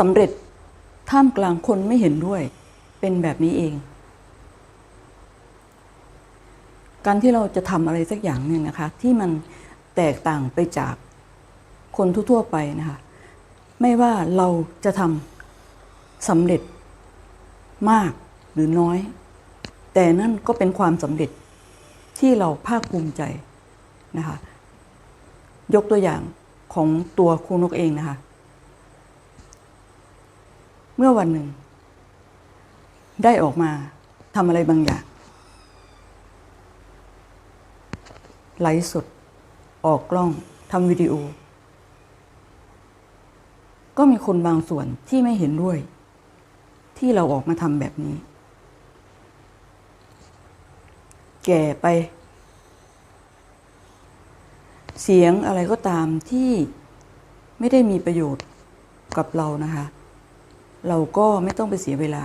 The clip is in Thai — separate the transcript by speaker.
Speaker 1: สำเร็จท่ามกลางคนไม่เห็นด้วย เป็นแบบนี้เอง การที่เราจะทำอะไรสักอย่างหนึ่งนะคะ ที่มันแตกต่างไปจากคนทั่วๆไปนะคะ ไม่ว่าเราจะทำสำเร็จมากหรือน้อย แต่นั่นก็เป็นความสำเร็จที่เราภาคภูมิใจนะคะ ยกตัวอย่างของตัวครูนกเองนะคะ เมื่อวันหนึ่ง ได้ออกมาทำอะไรบางอย่างไลฟ์สดออกกล้องทำวิดีโอ ก็มีคนบางส่วนที่ไม่เห็นด้วย ที่เราออกมาทำแบบนี้ แก่ไป เสียงอะไรก็ตามที่ไม่ได้มีประโยชน์กับเรานะคะ เราก็ไม่ต้องไปเสียเวลา